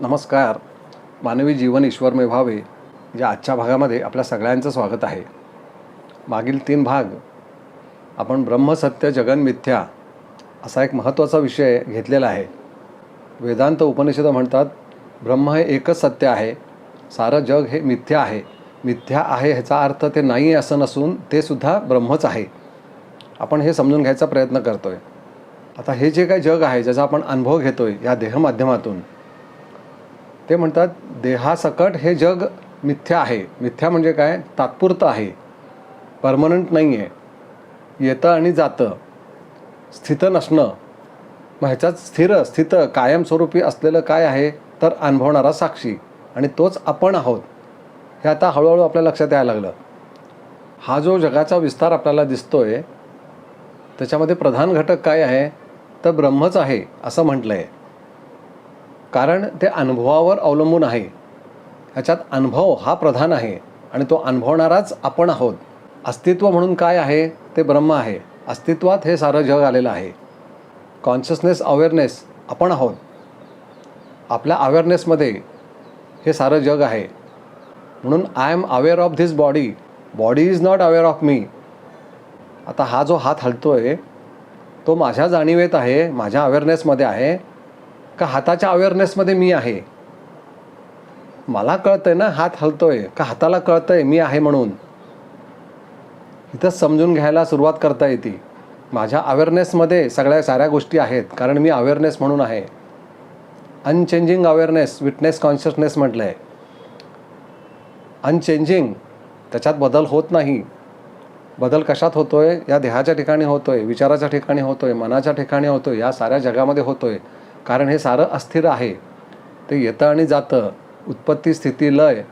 नमस्कार. मानवी जीवन ईश्वरमय व्हावे या आजच्या भागामध्ये आपल्या सगळ्यांचं स्वागत आहे. मागील तीन भाग आपण ब्रह्मसत्य जगन मिथ्या असा एक महत्त्वाचा विषय घेतलेला आहे. वेदांत उपनिषद म्हणतात ब्रह्म हे एकच सत्य आहे सारं जग हे मिथ्या आहे. मिथ्या आहे ह्याचा अर्थ ते नाही आहे असं नसून ते सुद्धा ब्रह्मच आहे. आपण हे समजून घ्यायचा प्रयत्न करतो आहे आता हे जे काही जग आहे ज्याचा आपण अनुभव घेतो आहे या देह माध्यमातून ते म्हणतात देहासकट हे जग मिथ्या आहे. मिथ्या म्हणजे काय? तात्पुरतं आहे. परमनंट नाही आहे येतं आणि जातं. स्थित नसणं. मग ह्याच्यात स्थिर स्थित कायमस्वरूपी असलेलं काय आहे? तर अनुभवणारा साक्षी. आणि तोच आपण आहोत. हे आता हळूहळू आपल्या लक्षात यायला लागलं. हा जो जगाचा विस्तार आपल्याला दिसतो आहे त्याच्यामध्ये प्रधान घटक काय आहे? तर ब्रह्मच आहे असं म्हटलं आहे कारण ते अनुभवावर अवलंबून आहे. ह्याच्यात अनुभव हा प्रधान आहे आणि तो अनुभवणाराच आपण आहोत. अस्तित्व म्हणून काय आहे ते ब्रह्म आहे. अस्तित्वात हे सारं जग आलेलं आहे. कॉन्शियसनेस अवेअरनेस आपण आहोत. आपल्या अवेअरनेसमध्ये हे सारं जग आहे. म्हणून I am aware of this body body is not aware of मी आता हा जो हात हलतो आहे तो माझ्या जाणीवेत आहे माझ्या अवेअरनेसमध्ये आहे. का हाताच्या अवेअरनेसमध्ये मी आहे? मला कळतंय ना हात हलतोय. का हाताला कळतंय मी आहे म्हणून? इथंच समजून घ्यायला सुरुवात करता येते. माझ्या अवेअरनेसमध्ये सगळ्या साऱ्या गोष्टी आहेत कारण मी अवेअरनेस म्हणून आहे. अनचेंजिंग अवेअरनेस विटनेस कॉन्शियसनेस म्हटलं आहे अनचेंजिंग त्याच्यात बदल होत नाही. बदल कशात होतोय? या देहाच्या ठिकाणी होतोय विचाराच्या ठिकाणी होतोय मनाच्या ठिकाणी होतोय या साऱ्या जगामध्ये होतोय. कारण हे सारं अस्थिर आहे. ते येतं आणि जातं. उत्पत्ती स्थिती लय.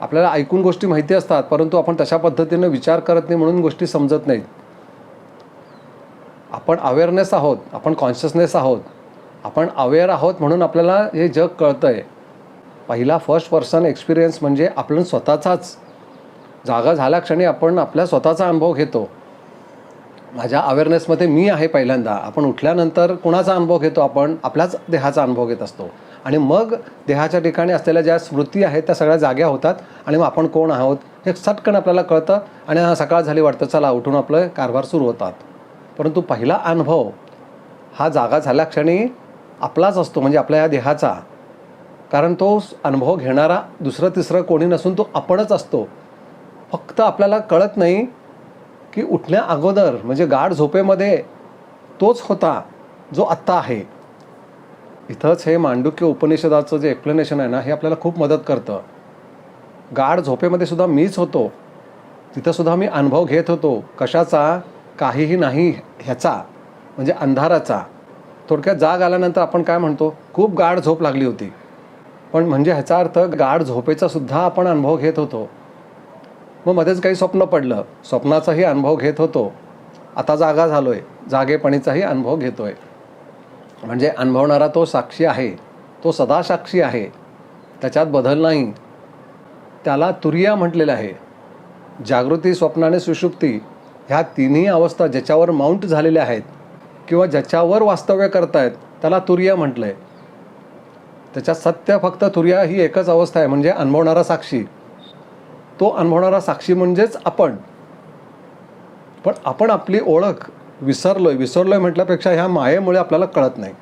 आपल्याला ऐकून गोष्टी माहिती असतात परंतु आपण तशा पद्धतीनं विचार करत नाही म्हणून गोष्टी समजत नाहीत. आपण अवेअरनेस आहोत आपण कॉन्शियसनेस आहोत. आपण अवेअर आहोत म्हणून आपल्याला हे जग कळतं आहे पहिला फर्स्ट पर्सन एक्सपिरियन्स म्हणजे आपण स्वतःचाच. जागा झाल्याक्षणी आपण आपल्या स्वतःचा अनुभव घेतो. माझ्या अवेअरनेसमध्ये मी आहे पहिल्यांदा. आपण उठल्यानंतर कुणाचा अनुभव घेतो आपण? आपल्याच देहाचा अनुभव घेत असतो. आणि मग देहाच्या ठिकाणी असलेल्या ज्या स्मृती आहेत त्या सगळ्या जाग्या होतात. आणि मग आपण कोण आहोत? हे सटकन आपल्याला कळतं. आणि सकाळ झाली वाटतं चला उठून आपलं कारभार सुरू होतात. परंतु पहिला अनुभव हा जागा झाल्या क्षणी आपलाच असतो म्हणजे आपल्या या देहाचा. कारण तो अनुभव घेणारा दुसरं तिसरं कोणी नसून तो आपणच असतो. फक्त आपल्याला कळत नाही की उठण्या अगोदर म्हणजे गाढ झोपेमध्ये तोच होता जो आत्ता आहे. इथंच हे मांडुक्य उपनिषदाचं जे एक्सप्लेनेशन आहे ना हे आपल्याला खूप मदत करतं. गाढ झोपेमध्ये सुद्धा मीच होतो. तिथंसुद्धा मी अनुभव घेत होतो. कशाचा? काहीही नाही ह्याचा म्हणजे अंधाराचा. थोडक्यात जाग आल्यानंतर आपण काय म्हणतो? खूप गाढ झोप लागली होती. पण म्हणजे ह्याचा अर्थ गाढ झोपेचा सुद्धा आपण अनुभव घेत होतो. मग मध्येच काही स्वप्न पडलं. स्वप्नाचाही अनुभव घेत होतो. आता जागा झालोय. जागेपणीचाही अनुभव घेतोय. म्हणजे अनुभवणारा तो साक्षी आहे. तो सदा साक्षी आहे. त्याच्यात बदल नाही. त्याला तुरिया म्हटलेलं आहे. जागृती स्वप्न आणि सुषुप्ती ह्या तिन्ही अवस्था ज्याच्यावर माउंट झालेल्या आहेत किंवा ज्याच्यावर वास्तव्य करतायत त्याला तुरिया म्हटलं आहे त्याच्यात सत्य फक्त तुरिया ही एकच अवस्था आहे. म्हणजे अनुभवणारा साक्षी. तो अनुभवणारा साक्षी म्हणजेच आपण. पण आपण आपली ओळख विसरलोय विसरलोय म्हटल्यापेक्षा ह्या मायेमुळे आपल्याला कळत नाही.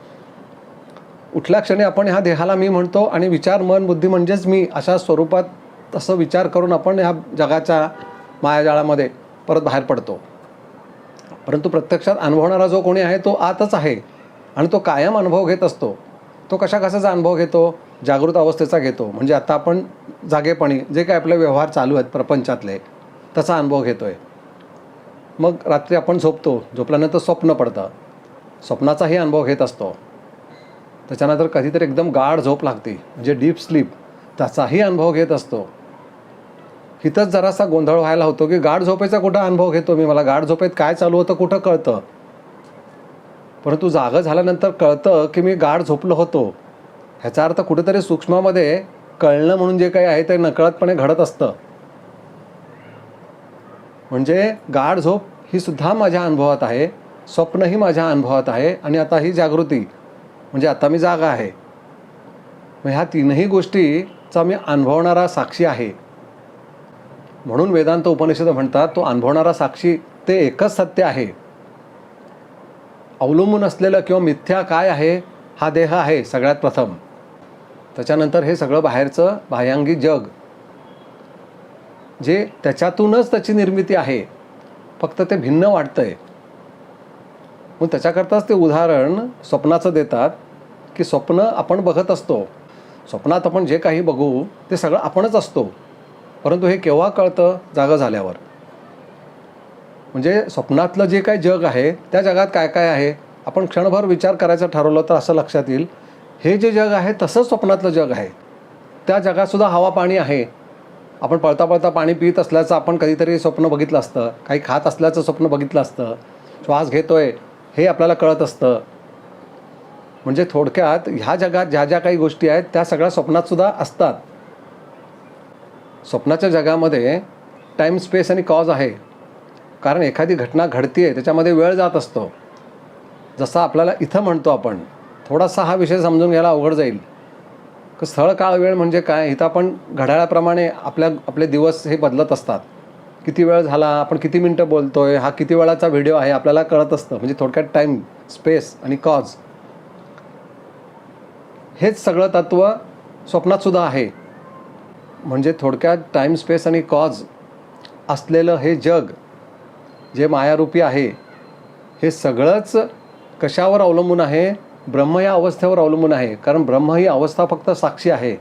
उठल्या क्षणी आपण ह्या देहाला मी म्हणतो आणि विचार मन बुद्धी म्हणजेच मी अशा स्वरूपात तसं विचार करून आपण ह्या जगाच्या मायाजाळामध्ये परत बाहेर पडतो. परंतु प्रत्यक्षात अनुभवणारा जो कोणी आहे तो आतच आहे आणि तो कायम अनुभव घेत असतो. तो कशा कशाचा अनुभव घेतो? जागृत अवस्थेचा घेतो. म्हणजे आता आपण जागेपणी जे काय आपले व्यवहार चालू आहेत प्रपंचातले तसा अनुभव घेतो आहे मग रात्री आपण झोपतो. झोपल्यानंतर स्वप्न पडतं. स्वप्नाचाही अनुभव घेत असतो. त्याच्यानंतर कधीतरी एकदम गाढ झोप लागते. म्हणजे डीप स्लीप. त्याचाही अनुभव घेत असतो. इथंच जरासा गोंधळ व्हायला होतो की गाढ झोपेचा कुठं अनुभव घेतो मी? मला गाढ झोपेत काय चालू होतं कुठं कळतं? परंतु जागं झाल्यानंतर कळतं की मी गाढ झोपलो होतो. ह्याचा अर्थ कुठेतरी सूक्ष्मामध्ये कळणं म्हणून जे काही आहे ते नकळतपणे घडत असतं. म्हणजे गाढ झोप ही सुद्धा माझ्या अनुभवात आहे स्वप्नही माझ्या अनुभवात आहे आणि आता ही जागृती म्हणजे आता मी जागा आहे. मग ह्या तीनही गोष्टीचा मी अनुभवणारा साक्षी आहे. म्हणून वेदांत उपनिषद म्हणतात तो अनुभवणारा साक्षी ते एकच सत्य आहे. अवलंबून असलेलं किंवा मिथ्या काय आहे हा देह आहे सगळ्यात प्रथम. त्याच्यानंतर हे सगळं बाहेरचं बाह्यांगी जग जे त्याच्यातूनच त्याची निर्मिती आहे फक्त ते भिन्न वाटतंय. मग त्याच्याकरताच ते उदाहरण स्वप्नाचं देतात की स्वप्न आपण बघत असतो. स्वप्नात आपण जे काही बघू ते सगळं आपणच असतो. परंतु हे केव्हा कळतं? जागं झाल्यावर. म्हणजे स्वप्नातलं जे काही जग आहे त्या जगात काय काय आहे? आपण क्षणभर विचार करायचा ठरवलं तर असं लक्षात येईल हे जे जग आहे तसंच स्वप्नातलं जग आहे. त्या जगातसुद्धा हवा पाणी आहे. आपण पळता पळता पाणी पित असल्याचं आपण कधीतरी स्वप्न बघितलं असतं. काही खात असल्याचं स्वप्न बघितलं असतं. श्वास घेतोय हे आपल्याला कळत असतं. म्हणजे थोडक्यात ह्या जगात ज्या ज्या काही गोष्टी आहेत त्या सगळ्या स्वप्नातसुद्धा असतात. स्वप्नाच्या जगामध्ये टाईम स्पेस आणि कॉज आहे. कारण एखादी घटना घडती आहे त्याच्यामध्ये वेळ जात असतो. जसा आपल्याला इथं म्हणतो आपण थोडासा हा विषय समजून घ्यायला अवघड जाईल. क स्थळ काळ वेळ म्हणजे काय? इथं आपण घड्याळाप्रमाणे आपल्या आपले दिवस हे बदलत असतात. किती वेळ झाला? आपण किती मिनटं बोलतोय? हा किती वेळाचा व्हिडिओ आहे? आपल्याला कळत असतं. म्हणजे थोडक्यात टाईम स्पेस आणि कॉज. हेच सगळं तत्त्व स्वप्नातसुद्धा आहे. म्हणजे थोडक्यात टाईम स्पेस आणि कॉज असलेलं हे जग जे मायारूपी आहे हे सगळंच कशावर अवलंबून आहे? ब्रह्म या अवस्थेवर अवलंबून आहे. कारण ब्रह्म ही अवस्था फक्त साक्षी आहे.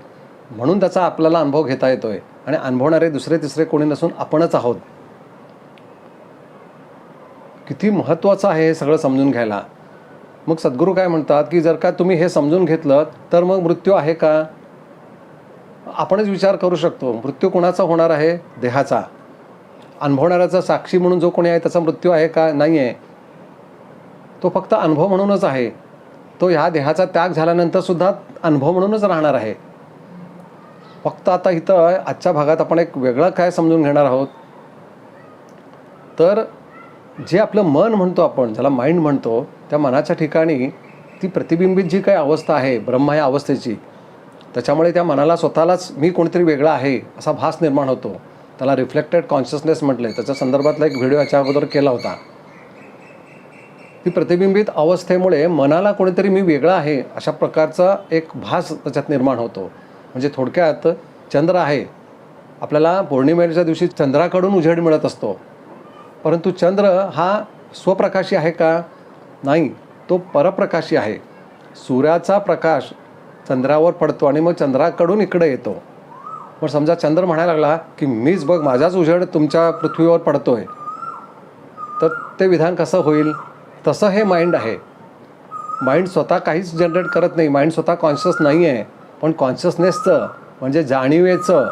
म्हणून त्याचा आपल्याला अनुभव घेता येतोय. आणि अनुभवणारे दुसरे तिसरे कोणी नसून आपणच आहोत. किती महत्त्वाचं आहे हे सगळं समजून घ्यायला. मग सद्गुरू काय म्हणतात की जर का तुम्ही हे समजून घेतलं तर मग मृत्यू आहे का? आपणच विचार करू शकतो. मृत्यू कोणाचा होणार आहे? देहाचा. अनुभवणाऱ्याचा साक्षी म्हणून जो कोणी आहे त्याचा मृत्यू आहे का? नाही आहे तो फक्त अनुभव म्हणूनच आहे. तो ह्या देहाचा त्याग झाल्यानंतर सुद्धा अनुभव म्हणूनच राहणार आहे. फक्त आता इथं आजच्या भागात आपण एक वेगळं काय समजून घेणार आहोत? तर जे आपलं मन म्हणतो आपण ज्याला माइंड म्हणतो त्या मनाच्या ठिकाणी ती प्रतिबिंबित जी काही अवस्था आहे ब्रह्म या अवस्थेची त्याच्यामुळे त्या मनाला स्वतःलाच मी कोणीतरी वेगळा आहे असा भास निर्माण होतो. त्याला रिफ्लेक्टेड कॉन्शियसनेस म्हटले. त्याच्या संदर्भातला एक व्हिडिओ याच्या अगोदर केला होता. ती प्रतिबिंबित अवस्थेमुळे मनाला कोणीतरी मी वेगळा आहे अशा प्रकारचा एक भास त्याच्यात निर्माण होतो. म्हणजे थोडक्यात चंद्र आहे. आपल्याला पौर्णिमेच्या दिवशी चंद्राकडून उजेड मिळत असतो. परंतु चंद्र हा स्वप्रकाशी आहे का? नाही तो परप्रकाशी आहे. सूर्याचा प्रकाश चंद्रावर पडतो आणि मग चंद्राकडून इकडे येतो. मग समजा चंद्र म्हणायला लागला की मीच बघ माझाच उजेड तुमच्या पृथ्वीवर पडतोय. तर ते विधान कसं होईल? तसं हे माइंड आहे. माइंड स्वतः काहीच जनरेट करत नाही. माइंड स्वतः कॉन्शियस नाही आहे. पण कॉन्शियसनेसचं म्हणजे जाणीवेचं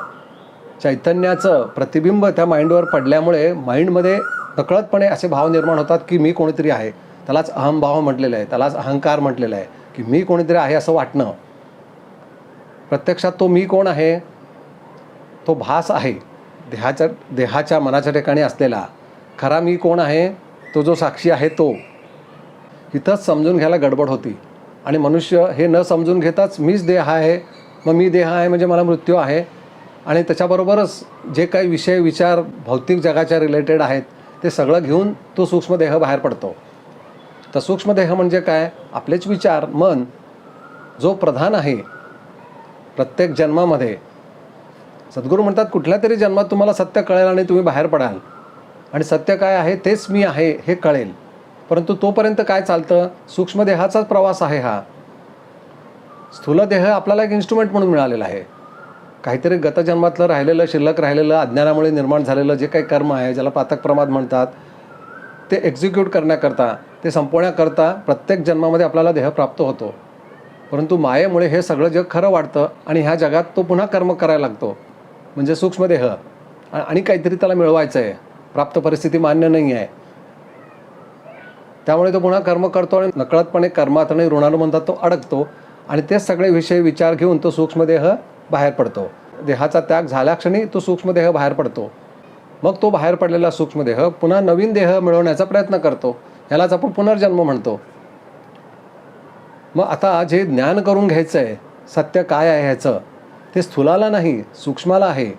चैतन्याचं प्रतिबिंब त्या माइंडवर पडल्यामुळे माइंडमध्ये नकळतपणे असे भाव निर्माण होतात की मी कोणीतरी आहे. त्यालाच अहमभाव म्हटलेलं आहे. त्यालाच अहंकार म्हटलेलं आहे. की मी कोणीतरी आहे असं वाटणं. प्रत्यक्षात तो मी कोण आहे? तो भास आहे. देहाच्या देहाच्या मनाच्या ठिकाणी असलेला. खरा मी कोण आहे? तो जो साक्षी आहे तो. इथंच समजून घ्यायला गडबड होती. आणि मनुष्य हे न समजून घेताच मीच देह आहे मग मी देह आहे म्हणजे मला मृत्यू आहे. आणि त्याच्याबरोबरच जे काही विषय विचार भौतिक जगाच्या रिलेटेड आहेत ते सगळं घेऊन तो सूक्ष्मदेह बाहेर पडतो. तर सूक्ष्मदेह म्हणजे काय? आपलेच विचार मन जो प्रधान आहे प्रत्येक जन्मामध्ये. सद्गुरू म्हणतात कुठल्या तरी जन्मात तुम्हाला सत्य कळेल आणि तुम्ही बाहेर पडाल. आणि सत्य काय आहे तेच मी आहे हे कळेल. परंतु तोपर्यंत काय चालतं? सूक्ष्मदेहाचाच प्रवास आहे हा. स्थूलदेह आपल्याला एक इन्स्ट्रुमेंट म्हणून मिळालेला आहे. काहीतरी गतजन्मातलं राहिलेलं शिल्लक राहिलेलं अज्ञानामुळे निर्माण झालेलं जे काही कर्म आहे ज्याला पातक प्रमाद म्हणतात ते एक्झिक्यूट करण्याकरता ते संपवण्याकरता प्रत्येक जन्मामध्ये आपल्याला देह प्राप्त होतो. परंतु मायेमुळे हे सगळं जग खरं वाटतं आणि ह्या जगात तो पुन्हा कर्म करायला लागतो. म्हणजे सूक्ष्मदेह. आणि काहीतरी त्याला मिळवायचं आहे प्राप्त परिस्थिती मान्य नाही आहे त्यामुळे तो पुन्हा कर्म करतो आणि नकळतपणे कर्मात आणि ऋणानुबंधात तो अडकतो आणि तेच सगळे विषय विचार घेऊन तो सूक्ष्मदेह बाहेर पडतो. देहाचा त्याग झाल्याक्षणी तो सूक्ष्मदेह बाहेर पडतो. मग तो बाहेर पडलेला सूक्ष्मदेह पुन्हा नवीन देह मिळवण्याचा प्रयत्न करतो. ह्यालाच आपण पुनर्जन्म म्हणतो. मग आता जे ज्ञान करून घ्यायचं आहे सत्य काय आहे ह्याचं ते स्थूलाला नाही सूक्ष्माला आहे.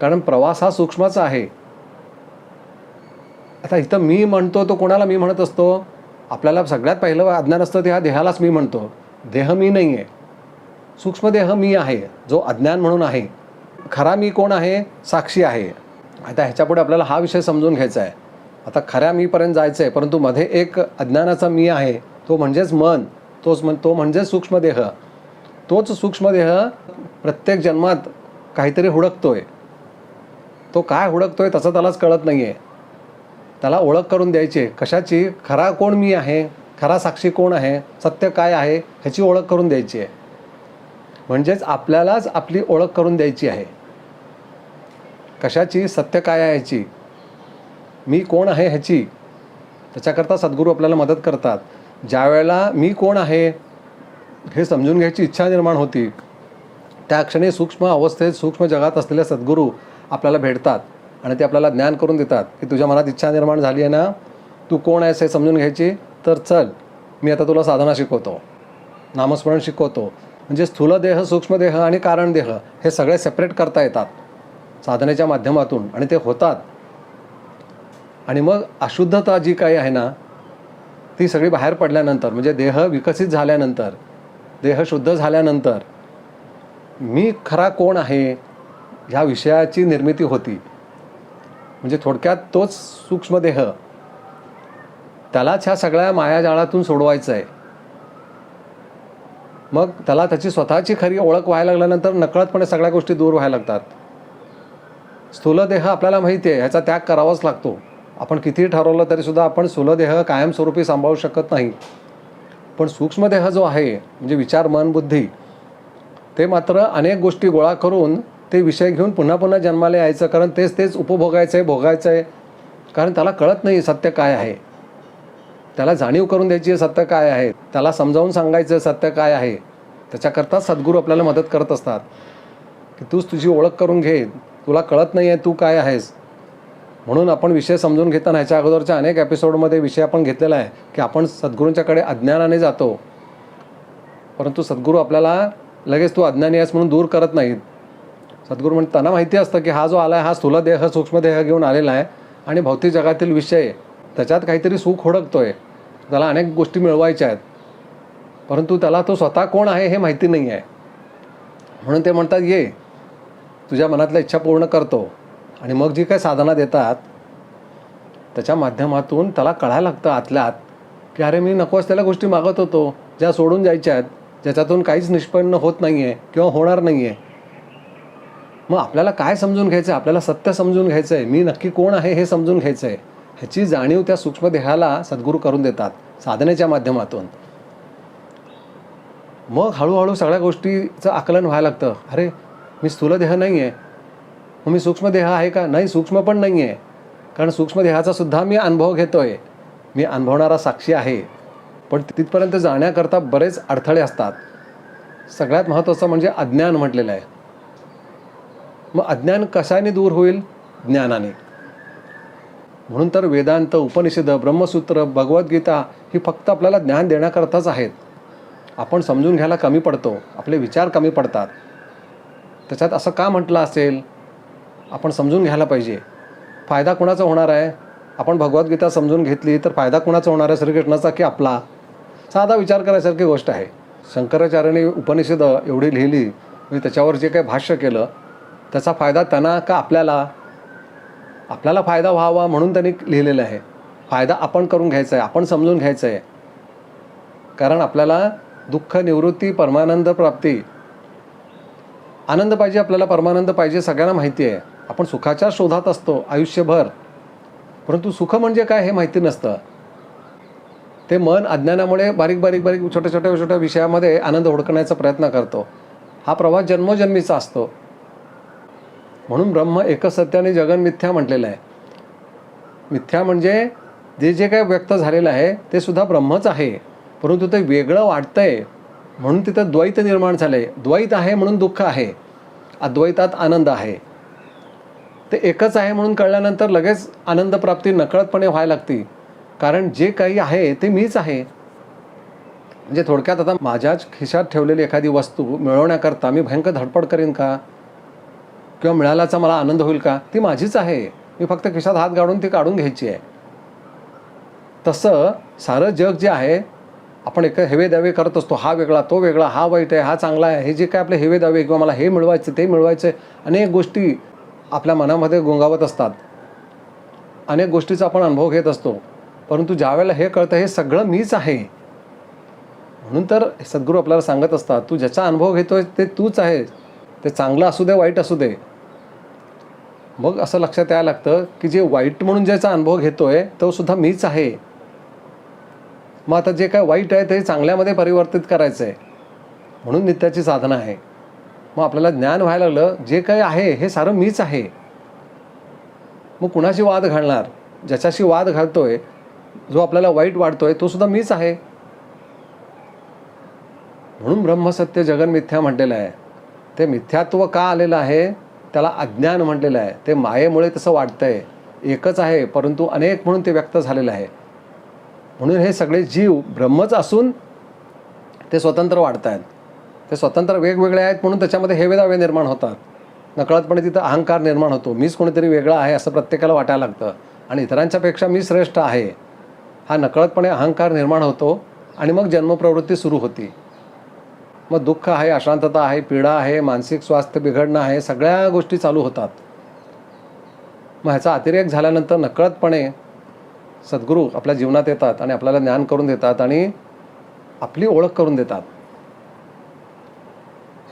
कारण प्रवास हा सूक्ष्माचा आहे. आता इथं मी म्हणतो तो कोणाला मी म्हणत असतो? आपल्याला सगळ्यात पहिलं अज्ञान असतं ते ह्या देहालाच मी म्हणतो. देह मी नाही आहे सूक्ष्मदेह मी आहे. जो अज्ञान म्हणून आहे. खरा मी कोण आहे? साक्षी आहे. आता ह्याच्यापुढे आपल्याला हा विषय समजून घ्यायचा आहे आता खऱ्या मीपर्यंत जायचं आहे परंतु मध्ये एक अज्ञानाचा मी आहे. तो म्हणजेच मन. तोच म्हण तो म्हणजेच सूक्ष्मदेह तोच सूक्ष्मदेह प्रत्येक जन्मात काहीतरी हुडकतोय. तो काय हुडकतोय तसं त्यालाच कळत नाही आहे त्याला ओळख करून द्यायची आहे. कशाची? खरा कोण मी आहे? खरा साक्षी कोण आहे? सत्य काय आहे? ह्याची ओळख करून द्यायची आहे. म्हणजेच आपल्यालाच आपली ओळख करून द्यायची आहे. कशाची? सत्य काय आहे ह्याची? मी कोण आहे ह्याची? त्याच्याकरता सद्गुरू आपल्याला मदत करतात. ज्यावेळेला मी कोण आहे हे समजून घ्यायची इच्छा निर्माण होती. त्या क्षणी सूक्ष्म अवस्थेत सूक्ष्म जगात असलेले सद्गुरू आपल्याला भेटतात. आणि ते आपल्याला ज्ञान करून देतात की तुझ्या मनात इच्छा निर्माण झाली आहे ना तू कोण आहेस हे समजून घ्यायची? तर चल मी आता तुला साधना शिकवतो. नामस्मरण शिकवतो. म्हणजे स्थूल देह सूक्ष्मदेह आणि कारण देह हे सगळे सेपरेट करता येतात. साधनेच्या माध्यमातून आणि ते होतात. आणि मग अशुद्धता जी काही आहे ना ती सगळी बाहेर पडल्यानंतर म्हणजे देह विकसित झाल्यानंतर देह शुद्ध झाल्यानंतर मी खरा कोण आहे ह्या विषयाची निर्मिती होती. म्हणजे थोडक्यात तोच सूक्ष्मदेह त्यालाच ह्या सगळ्या मायाजाळातून सोडवायचं आहे मग त्याला त्याची स्वतःची खरी ओळख व्हायला लागल्यानंतर नकळतपणे सगळ्या गोष्टी दूर व्हायला लागतात. स्थूलदेह आपल्याला माहिती आहे ह्याचा त्याग करावाच लागतो. आपण कितीही ठरवलं तरीसुद्धा आपण स्थूलदेह कायमस्वरूपी सांभाळू शकत नाही. पण सूक्ष्मदेह जो आहे म्हणजे विचार मन बुद्धी ते मात्र अनेक गोष्टी गोळा करून ते विषय घेऊन पुन्हा पुन्हा जन्माला यायचं कारण तेच तेच उपभोगायचं आहे भोगायचं आहे. कारण त्याला कळत नाही सत्य काय आहे. त्याला जाणीव करून द्यायची आहे सत्य काय आहे. त्याला समजावून सांगायचं सत्य काय आहे. त्याच्याकरता सद्गुरू आपल्याला मदत करत असतात. की तूच तुझी ओळख करून घे. तुला कळत नाही आहे तू काय आहेस. म्हणून आपण विषय समजून घेताना ह्याच्या अगोदरच्या अनेक एपिसोडमध्ये विषय आपण घेतलेला आहे की आपण सद्गुरूंच्याकडे अज्ञानाने जातो. परंतु सद्गुरू आपल्याला लगेच तू अज्ञानी आहेस म्हणून दूर करत नाहीत. सद्गुरू म्हणतात त्यांना माहिती असतं की हा जो आला आहे हा स्थूलदेह सूक्ष्मदेह घेऊन आलेला आहे आणि भौतिक जगातील विषय त्याच्यात काहीतरी सुख हुडकतोय. त्याला अनेक गोष्टी मिळवायच्या आहेत. परंतु त्याला तो स्वतः कोण आहे हे माहिती नाही आहे. म्हणून ते म्हणतात ये तुझ्या मनातल्या इच्छा पूर्ण करतो. आणि मग जी काही साधना देतात त्याच्या माध्यमातून त्याला कळायला लागतं आतल्यात की अरे मी नको असलेल्या गोष्टी मागत होतो ज्या सोडून जायच्या आहेत ज्याच्यातून काहीच निष्पन्न होत नाही आहे किंवा होणार नाही आहे मग आपल्याला काय समजून घ्यायचं आहे आपल्याला सत्य समजून घ्यायचं आहे मी नक्की कोण आहे हे समजून घ्यायचं आहे ह्याची जाणीव त्या सूक्ष्मदेहाला सद्गुरू करून देतात साधनेच्या माध्यमातून. मग हळूहळू सगळ्या गोष्टीचं आकलन व्हायला लागतं. अरे मी स्थूलदेह नाही आहे मग मी सूक्ष्मदेह आहे का? नाही सूक्ष्म पण नाही आहे कारण सूक्ष्मदेहाचा सुद्धा मी अनुभव घेतो आहे मी अनुभवणारा साक्षी आहे. पण तिथपर्यंत जाण्याकरता बरेच अडथळे असतात. सगळ्यात महत्त्वाचं म्हणजे अज्ञान म्हटलेलं आहे. मग अज्ञान कशाने दूर होईल? ज्ञानाने. म्हणून तर वेदांत उपनिषद ब्रह्मसूत्र भगवद्गीता ही फक्त आपल्याला ज्ञान देण्याकरताच आहेत. आपण समजून घ्यायला कमी पडतो. आपले विचार कमी पडतात. त्याच्यात असं का म्हटलं असेल? आपण समजून घ्यायला पाहिजे. फायदा कुणाचा होणार आहे? आपण भगवद्गीता समजून घेतली तर फायदा कुणाचा होणार आहे? श्रीकृष्णाचा की आपला? साधा विचार करायसारखी गोष्ट आहे. शंकराचार्याने उपनिषद एवढी लिहिली म्हणजे त्याच्यावर जे काही भाष्य केलं त्याचा फायदा त्यांना का आपल्याला? आपल्याला फायदा व्हावा म्हणून त्यांनी लिहिलेलं आहे. फायदा आपण करून घ्यायचा आहे आपण समजून घ्यायचं आहे. कारण आपल्याला दुःख निवृत्ती परमानंद प्राप्ती आनंद पाहिजे आपल्याला परमानंद पाहिजे सगळ्यांना माहिती आहे. आपण सुखाच्या शोधात असतो आयुष्यभर. परंतु सुख म्हणजे काय हे माहिती नसतं. ते मन अज्ञानामुळे बारीक बारीक बारीक छोट्या छोट्या छोट्या विषयामध्ये आनंद हुडकण्याचा प्रयत्न करतो. हा प्रवास जन्मोजन्मीचा असतो. म्हणून ब्रह्म एकच सत्याने जगन मिथ्या म्हटलेलं आहे. मिथ्या म्हणजे जे जे काय व्यक्त झालेलं आहे ते सुद्धा ब्रह्मच आहे. परंतु ते वेगळं वाटतंय. म्हणून तिथं द्वैत निर्माण झालं आहे द्वैत आहे म्हणून दुःख आहे. अद्वैतात आनंद आहे. ते एकच आहे म्हणून कळल्यानंतर लगेच आनंद प्राप्ती नकळतपणे व्हायला लागती. कारण जे काही आहे ते मीच आहे. म्हणजे थोडक्यात आता माझ्याच खिशात ठेवलेली एखादी वस्तू मिळवण्याकरता मी भयंकर धडपड करीन का? किंवा मिळाल्याचा मला आनंद होईल का? ती माझीच आहे. मी फक्त खिशात हात गाडून ती काढून घ्यायची आहे. तसं सारं जग जे आहे आपण एक हेवे दावे करत असतो. हा वेगळा तो वेगळा हा वाईट आहे हा चांगला आहे. हे जे काय आपले हेवे दावे किंवा मला हे मिळवायचं ते मिळवायचं अनेक गोष्टी आपल्या मनामध्ये गुंगावत असतात. अनेक गोष्टीचा आपण अनुभव घेत असतो. परंतु ज्यावेळेला हे कळतं हे सगळं मीच आहे. म्हणून तर सद्गुरू आपल्याला सांगत असतात तू ज्याचा अनुभव घेतोय ते तूच आहे. ते चांगलं असू दे वाईट असू दे. मग असं लक्षात यायला लागतं की जे वाईट म्हणून ज्याचा अनुभव घेतोय तो सुद्धा मीच आहे. मग आता जे काय वाईट आहे ते चांगल्यामध्ये परिवर्तित करायचं आहे म्हणून नित्याची साधना आहे. मग आपल्याला ज्ञान व्हायला लागलं जे काही आहे हे सारं मीच आहे. मग कुणाशी वाद घालणार? ज्याच्याशी वाद घालतोय जो आपल्याला वाईट वाटतोय तो सुद्धा मीच आहे. म्हणून ब्रह्मसत्य जगन मिथ्या म्हटलेलं आहे. ते मिथ्यात्व का आलेलं आहे? त्याला अज्ञान म्हटलेलं आहे. ते मायेमुळे तसं वाटतंय. एकच आहे परंतु अनेक म्हणून ते व्यक्त झालेलं आहे. म्हणून हे सगळे जीव ब्रह्मच असून ते स्वतंत्र वाढत आहेत ते स्वतंत्र वेगवेगळे आहेत म्हणून त्याच्यामध्ये हे वेदावे निर्माण होतात. नकळतपणे तिथं अहंकार निर्माण होतो. मीच कोणीतरी वेगळा आहे असं प्रत्येकाला वाटायला लागतं. आणि इतरांच्यापेक्षा मी श्रेष्ठ आहे. हा नकळतपणे अहंकार निर्माण होतो आणि मग जन्मप्रवृत्ती सुरू होती. मग दुःख आहे अशांतता आहे पीडा आहे मानसिक स्वास्थ्य बिघडणं आहे सगळ्या गोष्टी चालू होतात. मग ह्याचा अतिरेक झाल्यानंतर नकळतपणे सद्गुरू आपल्या जीवनात येतात आणि आपल्याला ज्ञान करून देतात आणि आपली ओळख करून देतात.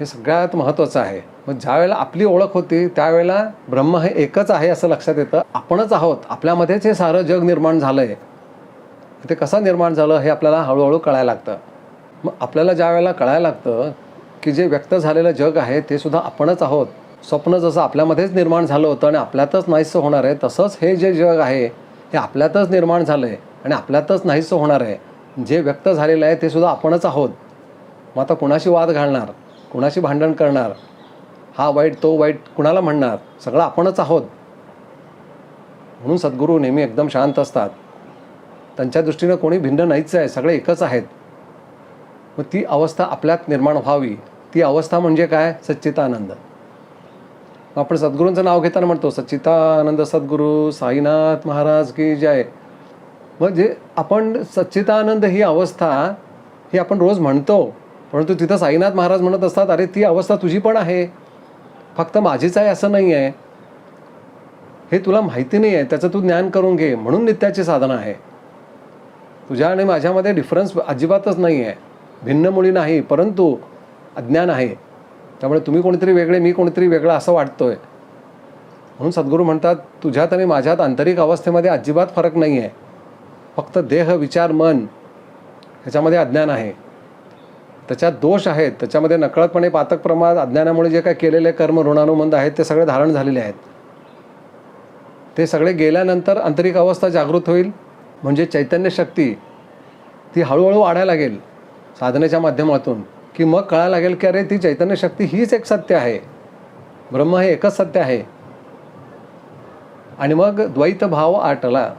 हे सगळ्यात महत्त्वाचं आहे. मग ज्यावेळेला आपली ओळख होती त्यावेळेला ब्रह्म हे एकच आहे असं लक्षात येतं. आपणच आहोत. आपल्यामध्येच हे सारं जग निर्माण झालं आहे ते कसं निर्माण झालं हे आपल्याला हळूहळू कळायला लागतं. मग आपल्याला ज्या वेळेला कळायला लागतं की जे व्यक्त झालेलं जग आहे ते सुद्धा आपणच आहोत. स्वप्न जसं आपल्यामध्येच निर्माण झालं होतं आणि आपल्यातच नाहीसं होणार आहे तसंच हे जे जग आहे हे आपल्यातच निर्माण झालं आहे आणि आपल्यातच नाहीसं होणार आहे. जे व्यक्त झालेलं आहे ते सुद्धा आपणच आहोत. मग आता कुणाशी वाद घालणार? कुणाशी भांडण करणार? हा वाईट तो वाईट कुणाला म्हणणार? सगळं आपणच आहोत. म्हणून सद्गुरू नेहमी एकदम शांत असतात. त्यांच्या दृष्टीनं कोणी भिन्न नाहीच आहे सगळे एकच आहेत. मग ती अवस्था आपल्यात निर्माण व्हावी. ती अवस्था म्हणजे काय? सच्चितानंद मग आपण सद्गुरूंचं नाव घेताना म्हणतो सच्चितानंद सद्गुरू साईनाथ महाराज की जय. म्हणजे आपण सच्चितानंद ही अवस्था ही आपण रोज म्हणतो परंतु तिथं साईनाथ महाराज म्हणत असतात अरे ती अवस्था तुझी पण आहे. फक्त माझीच आहे असं नाही आहे हे तुला माहिती नाही आहे त्याचं तू ज्ञान करून घे. म्हणून नित्याची साधना आहे. तुझ्या आणि माझ्यामध्ये डिफरन्स अजिबातच नाही आहे भिन्न मुळी नाही परंतु अज्ञान आहे. त्यामुळे तुम्ही कोणीतरी वेगळे मी कोणीतरी वेगळं असं वाटतोय. म्हणून सद्गुरू म्हणतात तुझ्यात आणि माझ्यात आंतरिक अवस्थेमध्ये अजिबात फरक नाही आहे फक्त देह विचार मन ह्याच्यामध्ये अज्ञान आहे. त्याच्यात दोष आहेत. त्याच्यामध्ये नकळतपणे पातक प्रमाद अज्ञानामुळे जे काय केलेले कर्म ऋणानुबंध आहेत ते सगळे धारण झालेले आहेत. ते सगळे गेल्यानंतर आंतरिक अवस्था जागृत होईल. म्हणजे चैतन्य शक्ती ती हळूहळू वाढायला लागेल. साधनेच्या माध्यमातून की मग कळायला लागेल की अरे ती चैतन्य शक्ती हीच एक सत्य आहे. ब्रह्म हे एकच सत्य आहे. आणि मग द्वैत भाव आटला.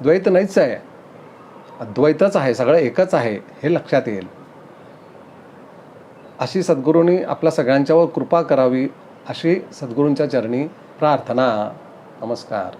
द्वैत नाहीच आहे. अद्वैतच आहे सगळं एकच आहे हे लक्षात येईल. अशी सद्गुरूंनी आपल्या सगळ्यांच्यावर कृपा करावी अशी सद्गुरूंच्या चरणी प्रार्थना. नमस्कार.